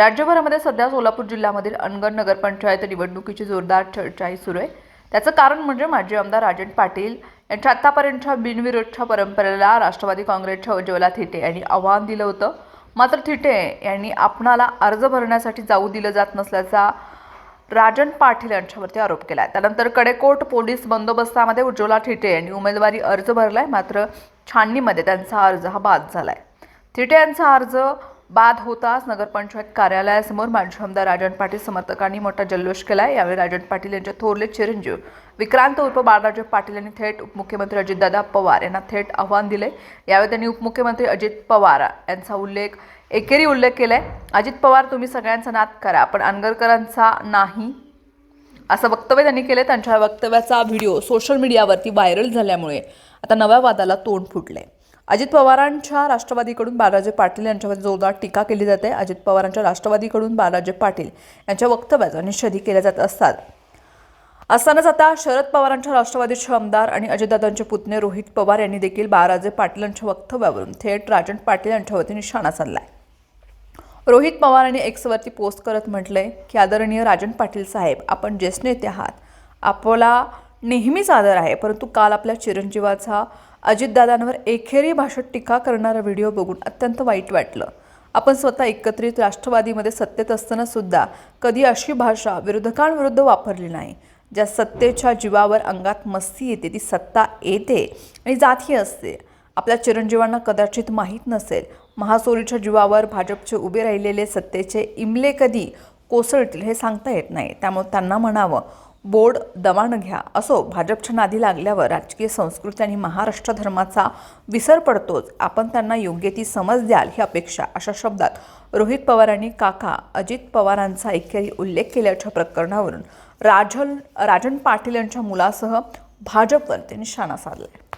राज्यभरामध्ये सध्या सोलापूर जिल्ह्यामधील अनगर नगरपंचायत निवडणुकीची जोरदार चर्चाही सुरू आहे. त्याचं कारण म्हणजे माजी आमदार राजन पाटील यांच्या आत्तापर्यंतच्या बिनविरोधच्या परंपरेला राष्ट्रवादी काँग्रेसच्या उज्ज्वला थिटे यांनी आव्हान दिलं होतं. मात्र थिटे यांनी आपणाला अर्ज भरण्यासाठी जाऊ दिलं जात नसल्याचा राजन पाटील यांच्यावरती आरोप केला आहे त्यानंतर कडेकोट पोलीस बंदोबस्तामध्ये उज्ज्वला ठिटे यांनी उमेदवारी अर्ज भरलाय. मात्र छाननीमध्ये त्यांचा अर्ज हा बाद झाला आहे थिटे यांचा अर्ज बाद होताच नगरपंचायत कार्यालयासमोर माजी आमदार राजन पाटील समर्थकांनी मोठा जल्लोष केला यावेळी राजन पाटील यांचे थोरले चिरंजीव विक्रांत उर्फ बाळराजे पाटील यांनी थेट उपमुख्यमंत्री अजितदादा पवार यांना थेट आव्हान दिले. यावेळी त्यांनी उपमुख्यमंत्री अजित पवार यांचा उल्लेख एकेरी उल्लेख केलाय. अजित पवार तुम्ही सगळ्यांचा नाद करा पण अनगरकरांचा नाही. असं वक्तव्य त्यांनी केले त्यांच्या वक्तव्याचा व्हिडिओ सोशल मीडियावरती व्हायरल झाल्यामुळे आता नव्या वादाला तोंड फुटले अजित पवारांच्या राष्ट्रवादीकडून बाळराजे पाटील यांच्यावर जोरदार टीका केली जाते. अजित पवारांच्या राष्ट्रवादीकडून बाळराजे पाटील यांच्या वक्तव्याचा निषेधही केल्या जात असतात. असतानाच आता शरद पवारांच्या राष्ट्रवादीचे आमदार आणि अजितदादांचे पुतणे रोहित पवार यांनी देखील बाळराजे पाटील यांच्या वक्तव्यावरून थेट राजन पाटील यांच्यावरती निशाणा आहे रोहित पवार यांनी एक्सवरती पोस्ट करत म्हटलंय की आदरणीय राजन पाटील साहेब आपण ज्येष्ठ नेते आहात. आपला नेहमीच आदर आहे परंतु काल आपल्या चिरंजीवाचा अजितदादांवर एकेरी भाषेत टीका करणारा व्हिडिओ बघून अत्यंत वाईट वाटलं. आपण स्वतः एकत्रित राष्ट्रवादीमध्ये सत्तेत असताना सुद्धा कधी अशी भाषा विरोधकांविरुद्ध वापरली नाही. ज्या सत्तेच्या जीवावर अंगात मस्ती येते ती सत्ता येते आणि जातही असते. आपल्या चिरंजीवांना कदाचित माहीत नसेल महासोरीच्या जीवावर भाजपचे उभे राहिलेले सत्तेचे इमले कधी कोसळतील हे सांगता येत नाही. त्यामुळे त्यांना म्हणावं बोर्ड दमानं घ्या असो भाजपच्या नादी लागल्यावर राजकीय संस्कृती आणि महाराष्ट्र धर्माचा विसर पडतोच. आपण त्यांना योग्य ती समज द्याल ही अपेक्षा. अशा शब्दात रोहित पवारांनी काका अजित पवारांचा एकेरी उल्लेख केल्याच्या प्रकरणावरून राजन राजन पाटील यांच्या मुलासह भाजपवर त्यांनी निशाणा आहे